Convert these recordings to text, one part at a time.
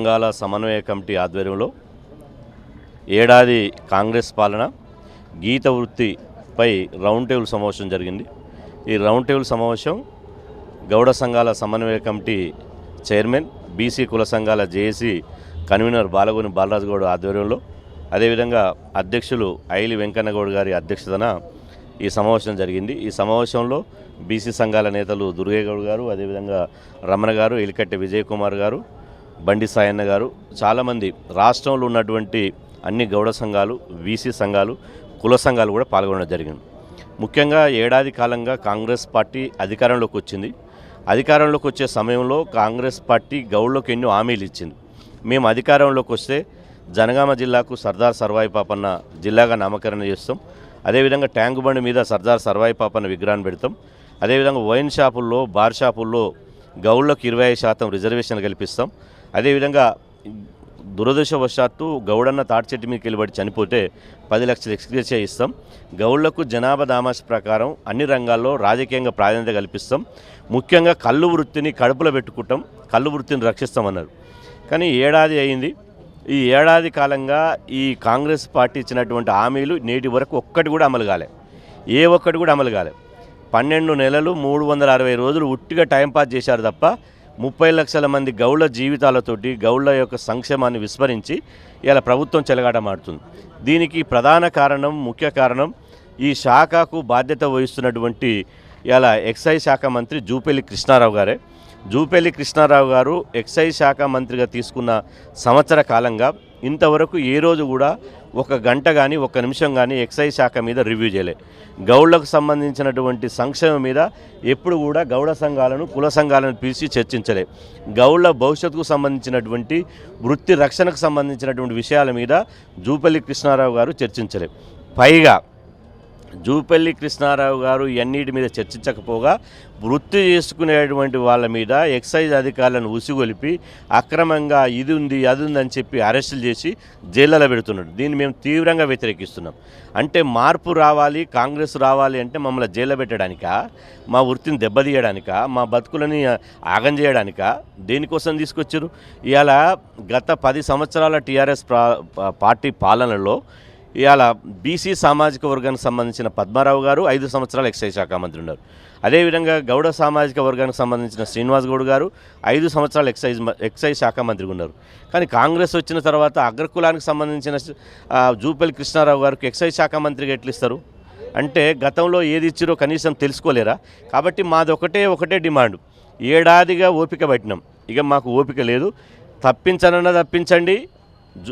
సంఘాల సమన్వయ కమిటీ ఆధ్వర్యంలో ఏడాది కాంగ్రెస్ పాలన గీత వృత్తిపై రౌండ్ టేబుల్ సమావేశం జరిగింది. ఈ రౌండ్ టేబుల్ సమావేశం గౌడ సంఘాల సమన్వయ కమిటీ చైర్మన్ బీసీ కుల సంఘాల జేఏసీ కన్వీనర్ బాలగోని బాలరాజు గౌడ్ ఆధ్వర్యంలో అదేవిధంగా అధ్యక్షులు ఐలి వెంకన్నగౌడ్ గారి అధ్యక్షతన ఈ సమావేశం జరిగింది. ఈ సమావేశంలో బీసీ సంఘాల నేతలు దుర్గేగౌడ్ గారు అదేవిధంగా రమణ గారు ఎలికట్టె విజయ్ కుమార్ గారు బండి సాయన్న గారు చాలామంది రాష్ట్రంలో ఉన్నటువంటి అన్ని గౌడ సంఘాలు వీసీ సంఘాలు కుల సంఘాలు కూడా పాల్గొనడం జరిగింది. ముఖ్యంగా ఏడాది కాలంగా కాంగ్రెస్ పార్టీ అధికారంలోకి వచ్చింది. అధికారంలోకి వచ్చే సమయంలో కాంగ్రెస్ పార్టీ గౌడ్లకు ఎన్నో హామీలు ఇచ్చింది. మేము అధికారంలోకి వస్తే జనగామ జిల్లాకు సర్దార్ సర్వాయి పాపన్న జిల్లాగా నామకరణ చేస్తాం. అదేవిధంగా ట్యాంక్ బండి మీద సర్దార్ సర్వాయి పాపన్న విగ్రహాన్ని పెడతాం. అదేవిధంగా వైన్ షాపుల్లో బార్ షాపుల్లో గౌళ్ళకు ఇరవై ఐదు శాతం రిజర్వేషన్ కల్పిస్తాం. అదేవిధంగా దురదృష్టవశాత్తు గౌడన్న తాటి చెట్టు మీదకి వెళ్ళబడి చనిపోతే పది లక్షలు ఎక్స్క్రీజ్ ఇస్తాం గౌళ్ళకు జనాభా దామాష ప్రకారం అన్ని రంగాల్లో రాజకీయంగా ప్రాధాన్యత కల్పిస్తాం. ముఖ్యంగా కళ్ళు వృత్తిని కడుపులో పెట్టుకుంటాం. కళ్ళు వృత్తిని రక్షిస్తామన్నారు. కానీ ఏడాది అయింది. ఈ ఏడాది కాలంగా ఈ కాంగ్రెస్ పార్టీ ఇచ్చినటువంటి హామీలు నేటి వరకు ఒక్కటి కూడా అమలు కాలే. ఏ ఒక్కటి కూడా అమలు కాలే. పన్నెండు నెలలు మూడు వందల అరవై రోజులు ఉట్టిగా టైంపాస్ చేశారు తప్ప ముప్పై లక్షల మంది గౌళ్ళ జీవితాలతోటి గౌళ్ళ యొక్క సంక్షేమాన్ని విస్మరించి ఇలా ప్రభుత్వం చెలగాటమాడుతుంది. దీనికి ప్రధాన కారణం ముఖ్య కారణం ఈ శాఖకు బాధ్యత వహిస్తున్నటువంటి ఇలా ఎక్సైజ్ శాఖ మంత్రి జూపల్లి కృష్ణారావు గారే. జూపల్లి కృష్ణారావు గారు ఎక్సైజ్ శాఖ మంత్రిగా తీసుకున్న సంవత్సర కాలంగా ఇంతవరకు ఏ రోజు కూడా ఒక గంట కానీ ఒక నిమిషం కానీ ఎక్సైజ్ శాఖ మీద రివ్యూ చేయలే. గౌళ్ళకు సంబంధించినటువంటి సంక్షేమం మీద ఎప్పుడు కూడా గౌడ సంఘాలను కుల సంఘాలను పిలిచి చర్చించలే. గౌడ్ల భవిష్యత్తుకు సంబంధించినటువంటి వృత్తి రక్షణకు సంబంధించినటువంటి విషయాల మీద జూపల్లి కృష్ణారావు గారు చర్చించలే. పైగా జూపల్లి కృష్ణారావు గారు ఇవన్నిటి మీద చర్చించకపోగా వృత్తి చేసుకునేటువంటి వాళ్ళ మీద ఎక్సైజ్ అధికారులను ఉసిగొలిపి అక్రమంగా ఇది ఉంది అది ఉంది అని చెప్పి అరెస్టులు చేసి జైళ్ళలో పెడుతున్నాడు దీన్ని మేము తీవ్రంగా వ్యతిరేకిస్తున్నాం. అంటే మార్పు రావాలి కాంగ్రెస్ రావాలి అంటే మమ్మల్ని జైల్లో పెట్టడానికా? మా వృత్తిని దెబ్బతీయడానికా? మా బతుకులని ఆగం చేయడానిక? దేనికోసం తీసుకొచ్చారు? ఇవాళ గత పది సంవత్సరాల టీఆర్ఎస్ పార్టీ పాలనలో ఇవాళ బీసీ సామాజిక వర్గానికి సంబంధించిన పద్మారావు గారు ఐదు సంవత్సరాలు ఎక్సైజ్ శాఖ మంత్రి ఉన్నారు. అదేవిధంగా గౌడ సామాజిక వర్గానికి సంబంధించిన శ్రీనివాస్ గౌడ్ గారు ఐదు సంవత్సరాలు ఎక్సైజ్ ఎక్సైజ్ శాఖ మంత్రిగా ఉన్నారు. కానీ కాంగ్రెస్ వచ్చిన తర్వాత అగ్రకులానికి సంబంధించిన జూపల్లి కృష్ణారావు గారికి ఎక్సైజ్ శాఖ మంత్రిగా ఎట్లిస్తారు? అంటే గతంలో ఏది ఇచ్చిరో కనీసం తెలుసుకోలేరా? కాబట్టి మాది ఒకటే ఒకటే డిమాండ్. ఏడాదిగా ఓపిక పట్టినాం. ఇక మాకు ఓపిక లేదు. తప్పించనన్నా తప్పించండి.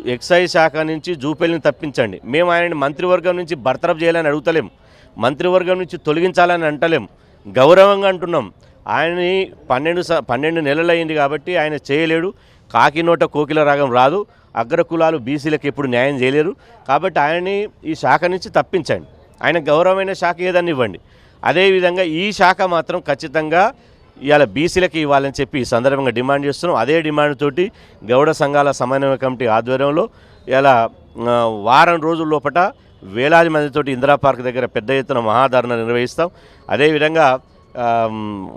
ఎక్సైజ్ శాఖ నుంచి జూపల్లిని తప్పించండి. మేము ఆయనని మంత్రివర్గం నుంచి బర్తరఫ్ చేయాలని అడుగుతలేం. మంత్రివర్గం నుంచి తొలగించాలని అంటలేం. గౌరవంగా అంటున్నాం. ఆయనని పన్నెండు స పన్నెండు నెలలు అయింది కాబట్టి ఆయన చేయలేడు. కాకినోట కోకిల రాగం రాదు. అగ్రకులాలు బీసీలకు ఎప్పుడు న్యాయం చేయలేరు. కాబట్టి ఆయన్ని ఈ శాఖ నుంచి తప్పించండి. ఆయన గౌరవమైన శాఖ ఏదని ఇవ్వండి అదేవిధంగా ఈ శాఖ మాత్రం ఖచ్చితంగా ఇవాళ బీసీలకి ఇవ్వాలని చెప్పి ఈ సందర్భంగా డిమాండ్ చేస్తున్నాం. అదే డిమాండ్ తోటి గౌడ సంఘాల సమన్వయ కమిటీ ఆధ్వర్యంలో ఇలా వారం రోజుల లోపల వేలాది మందితోటి ఇందిరా పార్క్ దగ్గర పెద్ద ఎత్తున మహాధరణ నిర్వహిస్తాం. అదేవిధంగా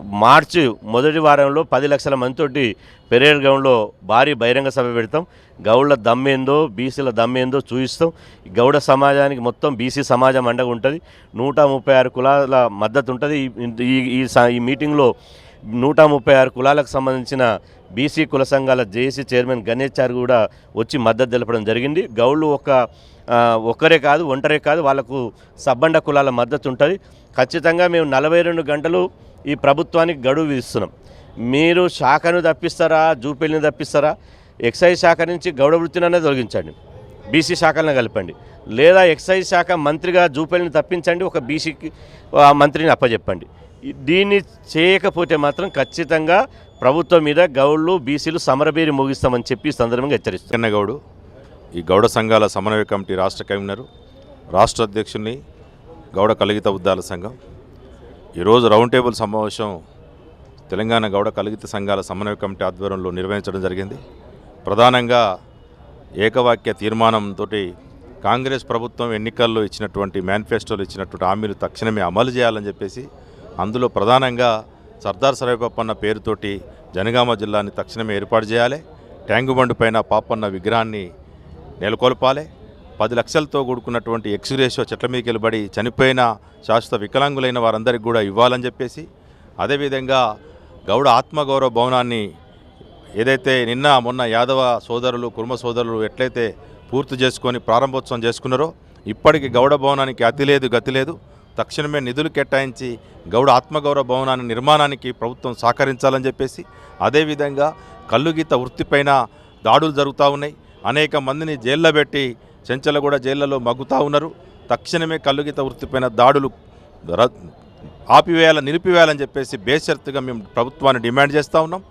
మార్చి మొదటి వారంలో పది లక్షల మందితోటి పెరేడ్ గ్రౌండ్లో భారీ బహిరంగ సభ పెడతాం. గౌడ్ల దమ్మేందో బీసీల దమ్మేందో చూపిస్తాం గౌడ సమాజానికి మొత్తం బీసీ సమాజం అండగా ఉంటుంది నూట ముప్పై ఆరు కులాల మద్దతు ఉంటుంది. ఈ- ఈ ఈ స- ఈ మీటింగ్లో నూట ముప్పై ఆరు కులాలకు సంబంధించిన బీసీ కుల సంఘాల జేఏసీ చైర్మన్ గణేష్ చార్ కూడా వచ్చి మద్దతు తెలపడం జరిగింది. గౌళ్ళు ఒక ఒక్కరే కాదు ఒంటరే కాదు వాళ్ళకు సబ్బండ కులాల మద్దతు ఉంటుంది. ఖచ్చితంగా మేము నలభై రెండు గంటలు ఈ ప్రభుత్వానికి గడువు విధిస్తున్నాం. మీరు శాఖను తప్పిస్తారా జూపల్ని తప్పిస్తారా? ఎక్సైజ్ శాఖ నుంచి గౌడ వృత్తిననే తొలగించండి. బీసీ శాఖలను కలపండి. లేదా ఎక్సైజ్ శాఖ మంత్రిగా జూపల్ని తప్పించండి ఒక బీసీకి మంత్రిని అప్పచెప్పండి దీన్ని చేయకపోతే మాత్రం ఖచ్చితంగా ప్రభుత్వం మీద గౌడ్లు బీసీలు సమరబేరి ముగిస్తామని చెప్పి సందర్భంగా హెచ్చరిస్తారు వెంకన్నగౌడు ఈ గౌడ సంఘాల సమన్వయ కమిటీ రాష్ట్ర కన్వీనరు రాష్ట్ర అధ్యక్షుని గౌడ కలిగిత ఉద్దాల సంఘం. ఈరోజు రౌండ్ టేబుల్ సమావేశం తెలంగాణ గౌడ కలిగిత సంఘాల సమన్వయ కమిటీ ఆధ్వర్యంలో నిర్వహించడం జరిగింది. ప్రధానంగా ఏకవాక్య తీర్మానంతో కాంగ్రెస్ ప్రభుత్వం ఎన్నికల్లో ఇచ్చినటువంటి మేనిఫెస్టోలు ఇచ్చినటువంటి హామీలు తక్షణమే అమలు చేయాలని చెప్పేసి అందులో ప్రధానంగా సర్దార్ సర్వేపప్పన్న పేరుతోటి జనగామ జిల్లాని తక్షణమే ఏర్పాటు చేయాలి. ట్యాంకు బండు పైన పాపన్న విగ్రహాన్ని నెలకొల్పాలి. పది లక్షలతో కూడుకున్నటువంటి ఎక్స్గ్రేషో చెట్ల మీదకి వెళ్ళబడి చనిపోయిన శాశ్వత వికలాంగులైన వారందరికీ కూడా ఇవ్వాలని చెప్పేసి అదేవిధంగా గౌడ ఆత్మగౌరవ భవనాన్ని ఏదైతే నిన్న మొన్న యాదవ సోదరులు కుర్మ సోదరులు ఎట్లయితే పూర్తి చేసుకొని ప్రారంభోత్సవం చేసుకున్నారో ఇప్పటికి గౌడ భవనానికి అతి లేదు గతి లేదు. తక్షణమే నిధులు కేటాయించి గౌడ ఆత్మగౌరవ భవనాన్ని నిర్మాణానికి ప్రభుత్వం సహకరించాలని చెప్పేసి అదేవిధంగా కల్లుగీత వృత్తిపైన దాడులు జరుగుతూ ఉన్నాయి. అనేక మందిని జైల్లో పెట్టి చెంచలగూడ జైళ్ళలో మగ్గుతూ ఉన్నారు. తక్షణమే కల్లుగీత వృత్తిపైన దాడులు ఆపివేయాలని నిలిపివేయాలని చెప్పేసి బేషరతుగా మేము ప్రభుత్వాన్ని డిమాండ్ చేస్తూ ఉన్నాం.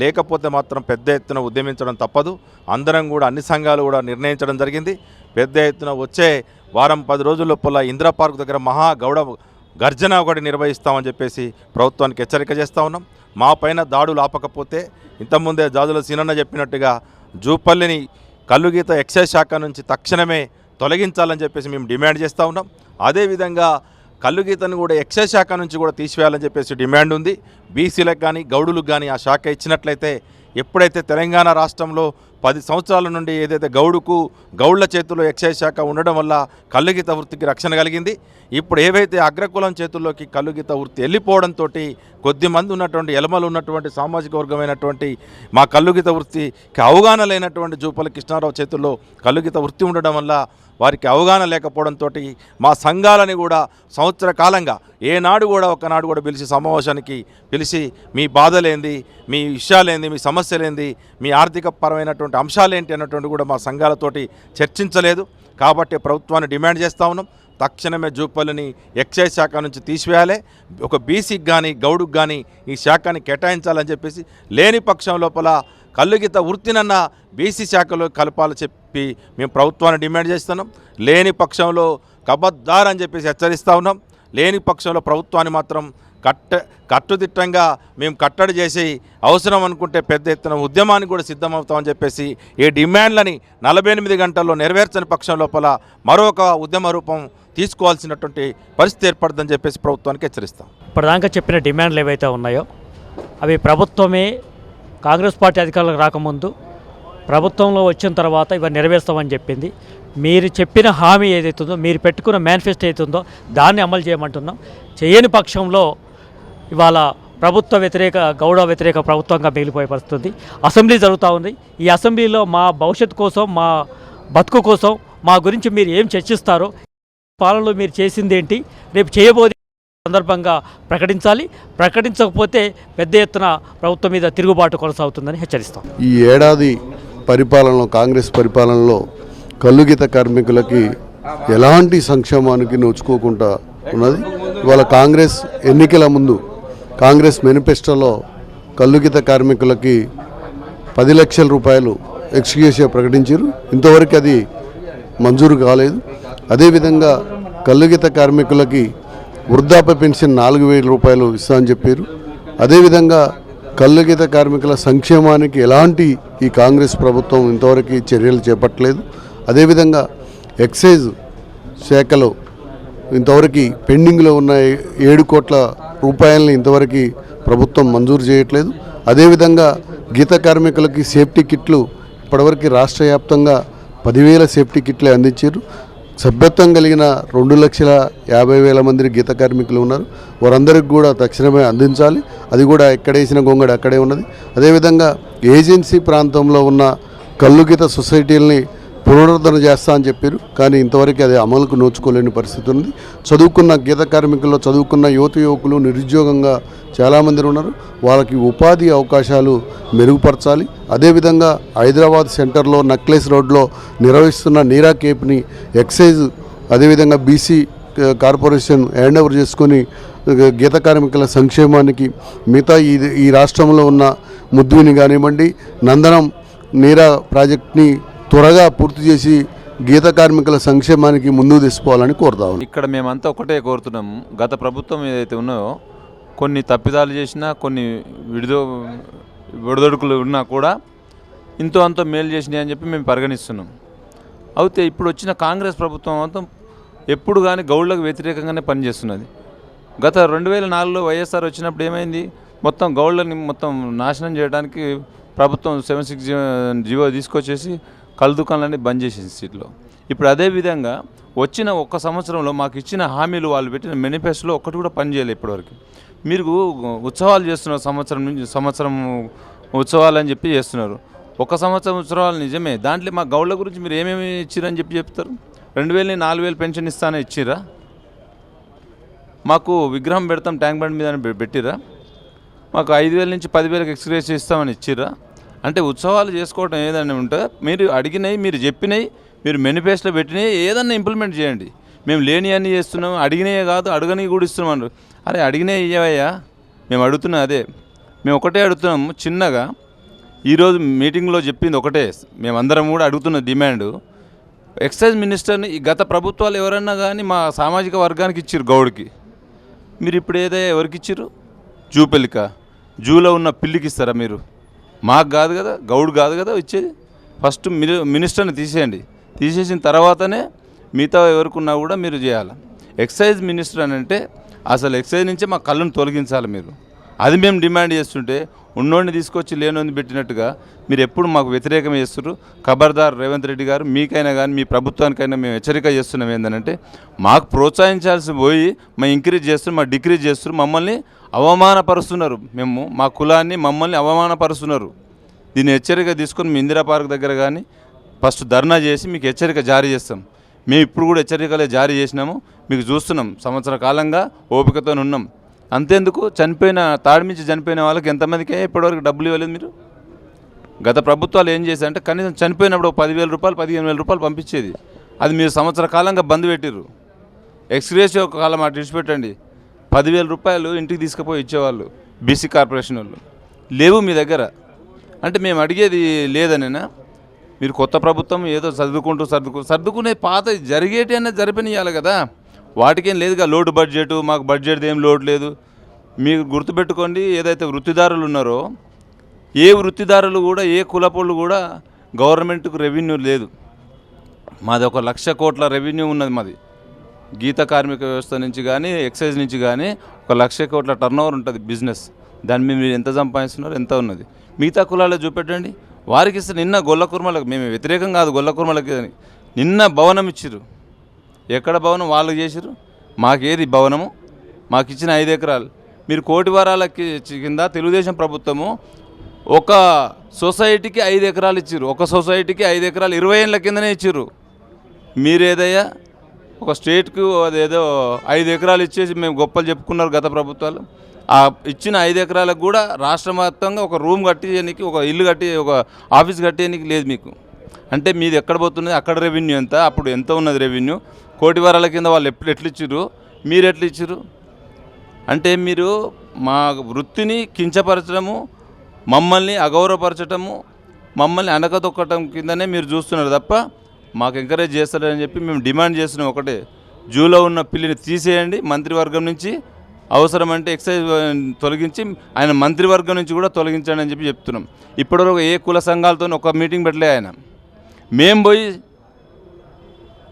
లేకపోతే మాత్రం పెద్ద ఎత్తున ఉద్యమించడం తప్పదు. అందరం కూడా అన్ని సంఘాలు కూడా నిర్ణయించడం జరిగింది. పెద్ద ఎత్తున వచ్చే వారం పది రోజుల లోపల ఇందిరా పార్క్ దగ్గర మహా గౌడ గర్జన ఒకటి నిర్వహిస్తామని చెప్పేసి ప్రభుత్వానికి హెచ్చరిక చేస్తూ ఉన్నాం. మా పైన దాడులు ఆపకపోతే ఇంతకుముందే జాజుల సీనన్న చెప్పినట్టుగా జూపల్లిని కల్లుగీత ఎక్సైజ్ శాఖ నుంచి తక్షణమే తొలగించాలని చెప్పేసి మేము డిమాండ్ చేస్తూ ఉన్నాం. అదేవిధంగా కల్లుగీతను కూడా ఎక్సైజ్ శాఖ నుంచి కూడా తీసివేయాలని చెప్పేసి డిమాండ్ ఉంది. బీసీలకు కానీ గౌడులకు కానీ ఆ శాఖ ఇచ్చినట్లయితే ఎప్పుడైతే తెలంగాణ రాష్ట్రంలో పది సంవత్సరాల నుండి ఏదైతే గౌడుకు గౌడ్ల చేతుల్లో ఎక్సైజ్ శాఖ ఉండడం వల్ల కల్లుగీత వృత్తికి రక్షణ కలిగింది. ఇప్పుడు ఏవైతే అగ్రకులం చేతుల్లోకి కల్లుగీత వృత్తి వెళ్ళిపోవడంతో కొద్ది మంది ఉన్నటువంటి ఎలమలు ఉన్నటువంటి సామాజిక వర్గమైనటువంటి మా కల్లుగిత వృత్తికి అవగాహన లేనటువంటి జూపల కృష్ణారావు చేతుల్లో కల్లుగిత వృత్తి ఉండడం వల్ల వారికి అవగాహన లేకపోవడంతో మా సంఘాలని కూడా సంవత్సర కాలంగా ఏనాడు కూడా ఒకనాడు కూడా పిలిచి సమావేశానికి పిలిచి మీ బాధలేంది మీ విషయాలేంది మీ సమస్యలేంది మీ ఆర్థిక పరమైనటువంటి అంశాలేంటి అన్నటువంటి కూడా మా సంఘాలతోటి చర్చించలేదు. కాబట్టి ప్రభుత్వాన్ని డిమాండ్ చేస్తూ ఉన్నాం. తక్షణమే జూపల్లిని ఎక్సైజ్ శాఖ నుంచి తీసివేయాలి. ఒక బీసీకి కానీ గౌడుకు కానీ ఈ శాఖని కేటాయించాలని చెప్పేసి లేని పక్షం లోపల కల్లుగీత వృత్తినన్న బీసీ శాఖలో కలపాలని చెప్పి మేము ప్రభుత్వాన్ని డిమాండ్ చేస్తున్నాం. లేని పక్షంలో కబద్దార్ అని చెప్పేసి హెచ్చరిస్తూ ఉన్నాం. లేని పక్షంలో ప్రభుత్వాన్ని మాత్రం కట్ట కట్టుదిట్టంగా మేము కట్టడి చేసి అవసరం అనుకుంటే పెద్ద ఎత్తున ఉద్యమానికి కూడా సిద్ధమవుతామని చెప్పేసి ఈ డిమాండ్లని నలభై ఎనిమిది గంటల్లో నెరవేర్చని పక్షం లోపల మరొక ఉద్యమ రూపం తీసుకోవాల్సినటువంటి పరిస్థితి ఏర్పడుతుందని చెప్పేసి ప్రభుత్వానికి హెచ్చరిస్తాం. ఇప్పటిదాకా చెప్పిన డిమాండ్లు ఏవైతే ఉన్నాయో అవి ప్రభుత్వమే కాంగ్రెస్ పార్టీ అధికారులకు రాకముందు ప్రభుత్వంలో వచ్చిన తర్వాత ఇవన్నీ నెరవేర్స్తామని చెప్పింది. మీరు చెప్పిన హామీ ఏదైతుందో మీరు పెట్టుకున్న మేనిఫెస్టో ఏదైతుందో దాన్ని అమలు చేయమంటున్నాం. చేయని పక్షంలో ఇవాళ ప్రభుత్వ వ్యతిరేక గౌడ వ్యతిరేక ప్రభుత్వంగా మిగిలిపోయే పరిస్థితుంది అసెంబ్లీ జరుగుతూ ఉంది. ఈ అసెంబ్లీలో మా భవిష్యత్తు కోసం మా బతుకు కోసం మా గురించి మీరు ఏం చర్చిస్తారో పాలనలో మీరు చేసింది ఏంటి రేపు చేయబోదే సందర్భంగా ప్రకటించాలి. ప్రకటించకపోతే పెద్ద ఎత్తున ప్రభుత్వం మీద తిరుగుబాటు కొనసాగుతుందని హెచ్చరిస్తాం. ఈ ఏడాది పరిపాలనలో కాంగ్రెస్ పరిపాలనలో కల్లుగీత కార్మికులకి ఎలాంటి సంక్షేమానికి నోచుకోకుండా ఉన్నది? ఇవాళ కాంగ్రెస్ ఎన్నికల ముందు కాంగ్రెస్ మేనిఫెస్టోలో కల్లుగీత కార్మికులకి పది లక్షల రూపాయలు ఎక్స్క్యూసియా ప్రకటించారు. ఇంతవరకు అది మంజూరు కాలేదు. అదేవిధంగా కల్లుగీత కార్మికులకి వృద్ధాప్య పెన్షన్ నాలుగు వేల రూపాయలు ఇస్తామని చెప్పారు. అదేవిధంగా కల్లుగిత కార్మికుల సంక్షేమానికి ఎలాంటి ఈ కాంగ్రెస్ ప్రభుత్వం ఇంతవరకు చర్యలు చేపట్టలేదు. అదేవిధంగా ఎక్సైజ్ శాఖలో ఇంతవరకు పెండింగ్లో ఉన్న ఏడు కోట్ల రూపాయలని ఇంతవరకు ప్రభుత్వం మంజూరు చేయట్లేదు. అదేవిధంగా గీత కార్మికులకి సేఫ్టీ కిట్లు ఇప్పటివరకు రాష్ట్ర వ్యాప్తంగా పదివేల సేఫ్టీ కిట్లే అందించారు. సభ్యత్వం కలిగిన రెండు లక్షల యాభై వేల మంది గీత కార్మికులు ఉన్నారు. వారందరికి కూడా తక్షణమే అందించాలి. అది కూడా ఎక్కడేసిన గొంగడి అక్కడే ఉన్నది. అదేవిధంగా ఏజెన్సీ ప్రాంతంలో ఉన్న కళ్ళు గీత సొసైటీలని పునరుద్ధరణ చేస్తా అని చెప్పారు. కానీ ఇంతవరకు అది అమలుకు నోచుకోలేని పరిస్థితి ఉంది చదువుకున్న గీత కార్మికుల్లో చదువుకున్న యువత యువకులు నిరుద్యోగంగా చాలామంది ఉన్నారు. వాళ్ళకి ఉపాధి అవకాశాలు మెరుగుపరచాలి. అదేవిధంగా హైదరాబాద్ సెంటర్లో నక్లెస్ రోడ్లో నిర్వహిస్తున్న నీరా కేప్ని ఎక్సైజ్ అదేవిధంగా బీసీ కార్పొరేషన్ హ్యాండ్ ఓవర్ చేసుకొని గీత కార్మికుల సంక్షేమానికి మిగతా ఈ ఈ రాష్ట్రంలో ఉన్న ముద్దుని కానివ్వండి నందనం నీరా ప్రాజెక్ట్ని త్వరగా పూర్తి చేసి గీత కార్మికుల సంక్షేమానికి ముందుకు తీసుకోవాలని కోరుతా ఇక్కడ మేమంతా ఒకటే కోరుతున్నాము గత ప్రభుత్వం ఏదైతే ఉన్నాయో కొన్ని తప్పిదాలు చేసినా కొన్ని విడిదో విడదొడుకులు ఉన్నా కూడా ఇంతో అంతో మేలు చేసినాయి అని చెప్పి మేము పరిగణిస్తున్నాం. అయితే ఇప్పుడు వచ్చిన కాంగ్రెస్ ప్రభుత్వం మొత్తం ఎప్పుడు కానీ గౌడ్లకు వ్యతిరేకంగానే పనిచేస్తున్నది. గత రెండు వేల నాలుగులో వైఎస్ఆర్ వచ్చినప్పుడు ఏమైంది? మొత్తం గౌడ్లని మొత్తం నాశనం చేయడానికి ప్రభుత్వం సెవెన్ సిక్స్ జీవో తీసుకొచ్చేసి కళ్ళు దుకాణాలన్నీ బంద్ చేసేసి సిటీలో. ఇప్పుడు అదే విధంగా వచ్చిన ఒక్క సంవత్సరంలో మాకు ఇచ్చిన హామీలు వాళ్ళు పెట్టిన మేనిఫెస్టోలో ఒక్కటి కూడా పని చేయలేదు ఇప్పటివరకు. మీరు ఉత్సవాలు చేస్తున్నారు సంవత్సరం నుంచి సంవత్సరం ఉత్సవాలు అని చెప్పి చేస్తున్నారు. ఒక సంవత్సరం ఉత్సవాలు నిజమే. దాంట్లో మా గౌళ్ళ గురించి మీరు ఏమేమి ఇచ్చిరని చెప్పి చెప్తారు? రెండు వేలని నాలుగు వేలు పెన్షన్ ఇస్తానని ఇచ్చిరా? మాకు విగ్రహం పెడతాం ట్యాంక్ బండ్ మీద పెట్టిరా? మాకు ఐదు వేల నుంచి పదివేలకు ఎక్స్గ్రేస్ ఇస్తామని ఇచ్చిర్రా అంటే ఉత్సవాలు చేసుకోవడం ఏదైనా ఉంటే మీరు అడిగినవి మీరు చెప్పినవి మీరు మేనిఫెస్టో పెట్టినవి ఏదన్నా ఇంప్లిమెంట్ చేయండి. మేము లేని అన్ని చేస్తున్నాం అడిగినవే కాదు అడగని కూడా ఇస్తున్నాం అరే అడిగినవి ఇయ్యవయ్యా? మేము అడుగుతున్నాం అదే. మేము ఒకటే అడుగుతున్నాము చిన్నగా. ఈరోజు మీటింగ్లో చెప్పింది ఒకటే. మేమందరం కూడా అడుగుతున్న డిమాండ్ ఎక్సైజ్ మినిస్టర్ని గత ప్రభుత్వాలు ఎవరన్నా కానీ మా సామాజిక వర్గానికి ఇచ్చారు గౌడ్కి. మీరు ఇప్పుడు ఏదో ఎవరికి ఇచ్చారు జూ పెళ్ళిక జూలో ఉన్న పిల్లికి ఇస్తారా మీరు? మాకు కాదు కదా గౌడ్ కాదు కదా ఇచ్చేది? ఫస్ట్ మిని మినిస్టర్ని తీసేయండి. తీసేసిన తర్వాతనే మిగతా ఎవరికున్నా కూడా మీరు చేయాలి. ఎక్సైజ్ మినిస్టర్ అని అంటే అసలు ఎక్సైజ్ నుంచే మా కళ్ళను తొలగించాలి మీరు. అది మేము డిమాండ్ చేస్తుంటే ఉన్నోడిని తీసుకొచ్చి లేనోని పెట్టినట్టుగా మీరు ఎప్పుడు మాకు వ్యతిరేకం చేస్తున్నారు ఖబర్దార్ రేవంత్ రెడ్డి గారు మీకైనా కానీ మీ ప్రభుత్వానికైనా మేము హెచ్చరిక చేస్తున్నాం ఏంటంటే మాకు ప్రోత్సహించాల్సి పోయి మా ఇంక్రీజ్ చేస్తున్నారు మా డిక్రీజ్ చేస్తున్నారు మమ్మల్ని అవమానపరుస్తున్నారు. మేము మా కులాన్ని మమ్మల్ని అవమానపరుస్తున్నారు. దీన్ని హెచ్చరిక తీసుకొని మీ ఇందిరా పార్క్ దగ్గర కానీ ఫస్ట్ ధర్నా చేసి మీకు హెచ్చరిక జారీ చేస్తాం. మేము ఇప్పుడు కూడా హెచ్చరికలే జారీ చేసినాము. మీకు చూస్తున్నాం. సంవత్సర కాలంగా ఓపికతో ఉన్నాం అంతేందుకు చనిపోయిన తాడిమించి చనిపోయిన వాళ్ళకి ఎంతమందికి ఇప్పటివరకు డబ్బులు ఇవ్వలేదు మీరు? గత ప్రభుత్వాలు ఏం చేశాయంటే కనీసం చనిపోయినప్పుడు ఒక పదివేల రూపాయలు పదిహేను వేల రూపాయలు పంపించేది. అది మీరు సంవత్సర కాలంగా బంద్ పెట్టిర్రు. ఎక్స్గ్రేస్ ఒక కాలం అటు విడిచిపెట్టండి. పదివేల రూపాయలు ఇంటికి తీసుకుపోయి ఇచ్చేవాళ్ళు బీసీ కార్పొరేషన్ వాళ్ళు. లేవు మీ దగ్గర. అంటే మేము అడిగేది లేదనేనా మీరు కొత్త ప్రభుత్వం ఏదో సర్దుకుంటూ సర్దుకు సర్దుకునే పాత జరిగేటి అనేది జరిపినియాలి కదా. వాటికేం లేదుగా లోటు బడ్జెట్ మాకు బడ్జెట్ ఏం లోటు లేదు. మీరు గుర్తుపెట్టుకోండి ఏదైతే వృత్తిదారులు ఉన్నారో ఏ వృత్తిదారులు కూడా ఏ కులపోళ్ళు కూడా గవర్నమెంట్కు రెవెన్యూ లేదు. మాది ఒక లక్ష కోట్ల రెవెన్యూ ఉన్నది మాది. గీత కార్మిక వ్యవస్థ నుంచి కానీ ఎక్సైజ్ నుంచి కానీ ఒక లక్ష కోట్ల టర్న్ ఓవర్ ఉంటుంది బిజినెస్. దాని మీద మీరు ఎంత సంపాదిస్తున్నారు ఎంత ఉన్నది. మిగతా కులాల్లో చూపెట్టండి. వారికి ఇస్తే నిన్న గొల్ల కుర్మలకు మేము వ్యతిరేకం కాదు గొల్ల కుర్మలకి నిన్న భవనం ఇచ్చిర్రు. ఎక్కడ భవనం వాళ్ళకి చేసిర్రు? మాకేది భవనము? మాకు ఇచ్చిన ఐదు ఎకరాలు. మీరు కోటి వారాలకి కింద తెలుగుదేశం ప్రభుత్వము ఒక సొసైటీకి ఐదు ఎకరాలు ఇచ్చారు ఒక సొసైటీకి ఐదు ఎకరాలు ఇరవై ఏళ్ళ కిందనే ఇచ్చారు మీరేదయ్యా? ఒక స్టేట్కు అదేదో ఐదు ఎకరాలు ఇచ్చేసి మేము గొప్పలు చెప్పుకున్నారు గత ప్రభుత్వాలు. ఆ ఇచ్చిన ఐదు ఎకరాలకు కూడా రాష్ట్ర మొత్తంగా ఒక రూమ్ కట్టేయడానికి ఒక ఇల్లు కట్టి ఒక ఆఫీస్ కట్టేయడానికి లేదు మీకు. అంటే మీది ఎక్కడ పోతున్నది? అక్కడ రెవెన్యూ ఎంత? అప్పుడు ఎంత ఉన్నది రెవెన్యూ? కోటి వారాల కింద వాళ్ళు ఎప్పుడు ఎట్లు ఇచ్చారు మీరు ఎట్లు ఇచ్చారు అంటే మీరు మా వృత్తిని కించపరచడము మమ్మల్ని అగౌరవపరచటము మమ్మల్ని అనకదొక్కటం కిందనే మీరు చూస్తున్నారు తప్ప మాకు ఎంకరేజ్ చేస్తారని చెప్పి మేము డిమాండ్ చేస్తున్నాం ఒకటే. జూలో ఉన్న పిల్లిని తీసేయండి మంత్రివర్గం నుంచి. అవసరమంటే ఎక్సైజ్ తొలగించి ఆయన మంత్రివర్గం నుంచి కూడా తొలగించండి అని చెప్పి చెప్తున్నాం. ఇప్పటివరకు ఏ కుల సంఘాలతో ఒక మీటింగ్ పెట్టలే ఆయన. మేము పోయి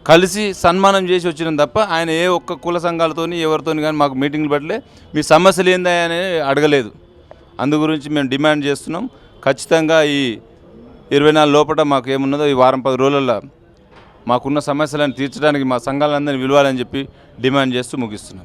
కలిసి సన్మానం చేసి వచ్చినాం తప్ప ఆయన ఏ ఒక్క కుల సంఘాలతోని ఎవరితోని కానీ మాకు మీటింగ్లు పెట్టలే. మీ సమస్యలు ఏందా అని అడగలేదు. అందు గురించి మేము డిమాండ్ చేస్తున్నాం. ఖచ్చితంగా ఈ ఇరవై నాలుగు లోపల మాకు ఏమున్నదో ఈ వారం పది రోజుల్లో మాకున్న సమస్యలను తీర్చడానికి మా సంఘాలందరినీ విలువాలని చెప్పి డిమాండ్ చేస్తూ ముగిస్తున్నాం.